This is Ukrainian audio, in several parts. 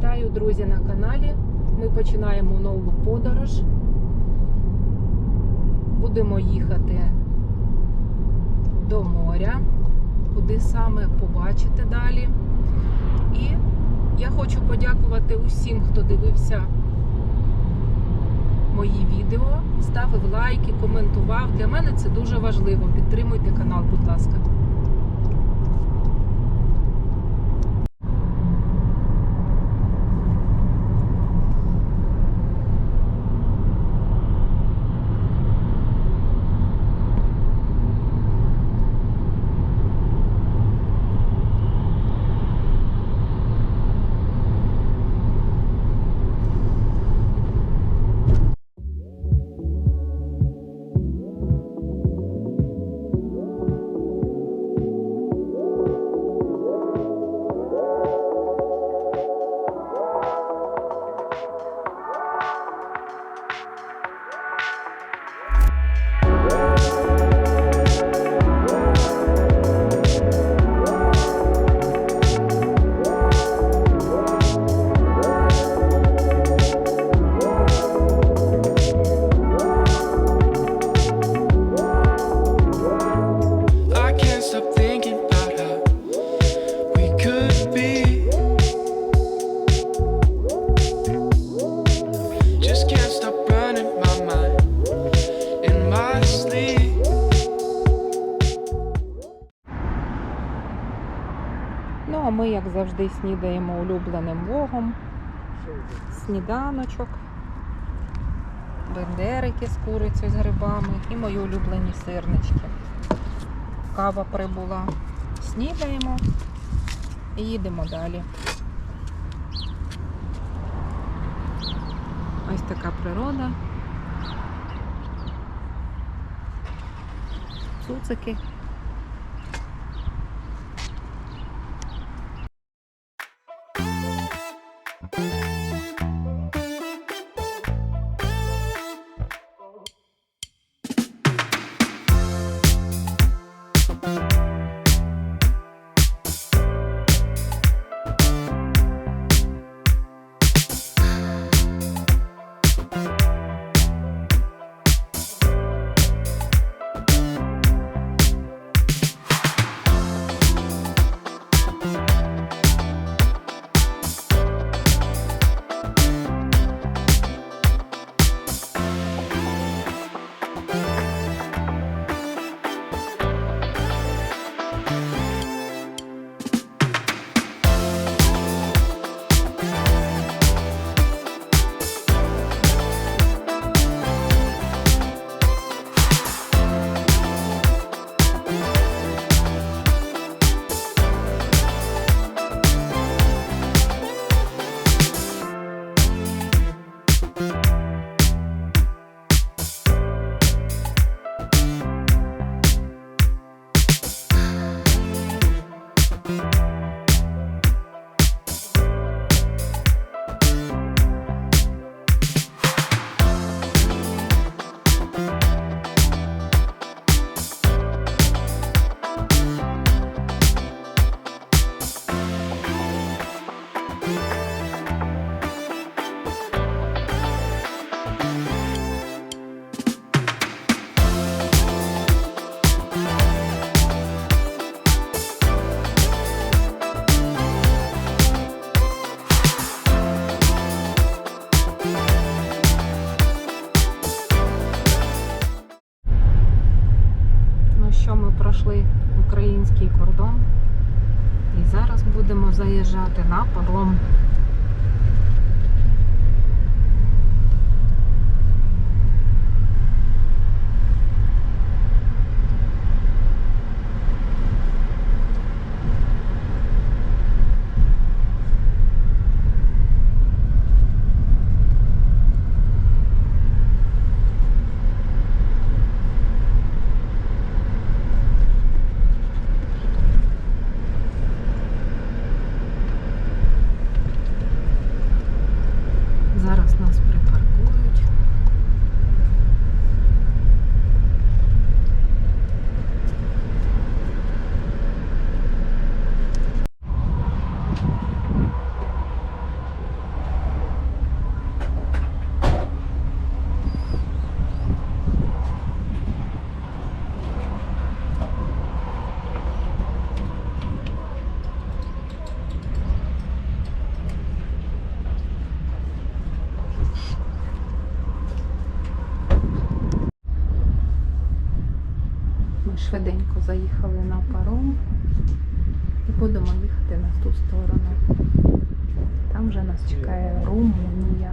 Вітаю, друзі, на каналі. Ми починаємо нову подорож. Будемо їхати до моря, куди саме побачите далі. І я хочу подякувати усім, хто дивився мої відео, ставив лайки, коментував. Для мене це дуже важливо. Підтримуйте канал, будь ласка. Ну, а ми, як завжди, снідаємо улюбленим вогом. Сніданочок, бендерики з курицею з грибами і мої улюблені сирнички. Кава прибула. Снідаємо і їдемо далі. Ось така природа. Цуцики. Ну кордон і зараз будемо заїжджати на паром. Швиденько заїхали на паром і будемо їхати на ту сторону. Там вже нас чекає Румунія.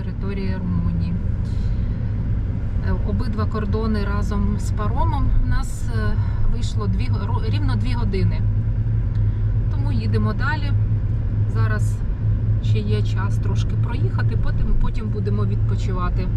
Території Румунії. Е, Обидва кордони разом з паромом у нас е, вийшло дві, рівно 2 години. Тому їдемо далі. Зараз ще є час трошки проїхати, потім, потім будемо відпочивати.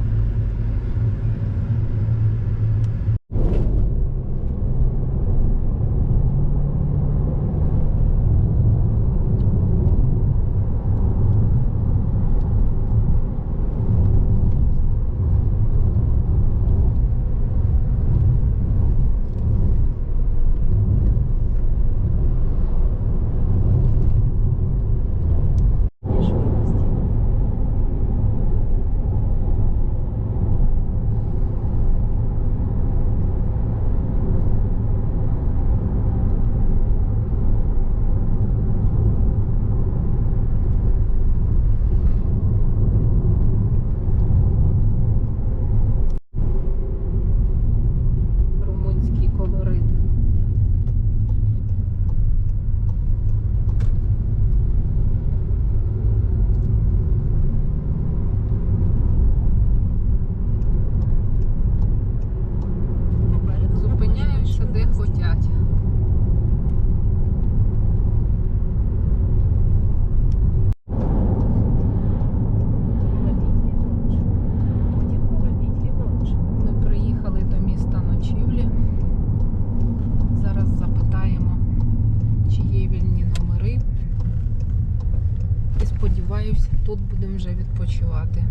Тут вже відпочивати.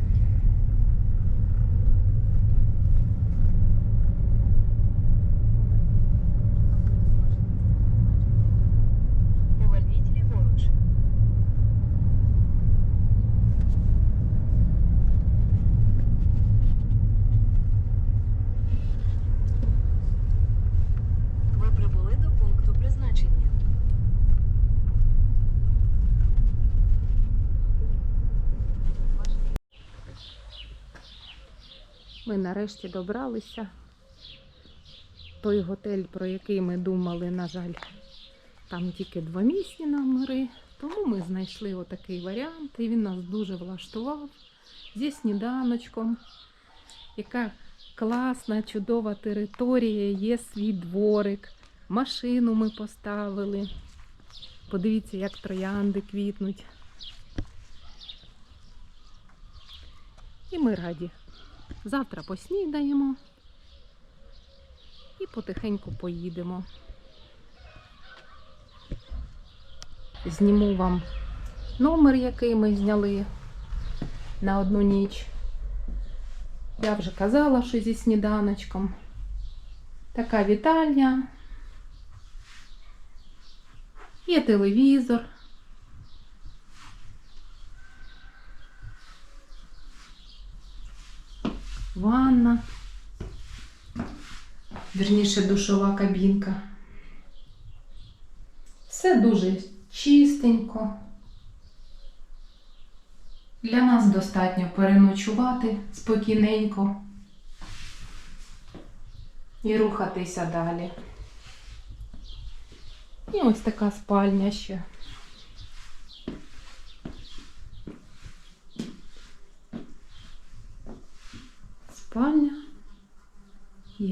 Нарешті добралися. Той готель, про який ми думали, на жаль, там тільки двомісні номери. Тому ми знайшли отакий варіант, і він нас дуже влаштував зі сніданочком. Яка класна, чудова територія, є свій дворик. Машину ми поставили. Подивіться, як троянди квітнуть. І ми раді. Завтра поснідаємо і потихеньку поїдемо. Зніму вам номер, який ми зняли на одну ніч. Я вже казала, що зі сніданочком. Така вітальня. Є телевізор. Ванна. Вірніше душова кабінка. Все дуже чистенько. Для нас достатньо переночувати спокійненько і рухатися далі. І ось така спальня ще. Спальня.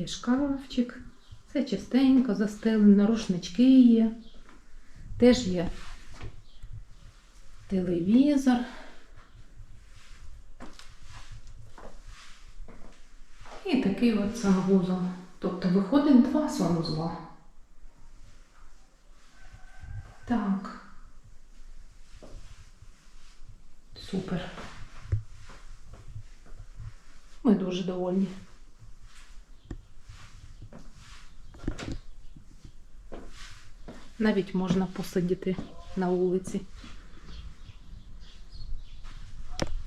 Є шкафчик. Все чистенько, застелено, рушнички є. Теж є телевізор. І такий от санвузол. Тобто виходить два санвузла. Так. Супер. Ми дуже довольні. Навіть можна посидіти на вулиці.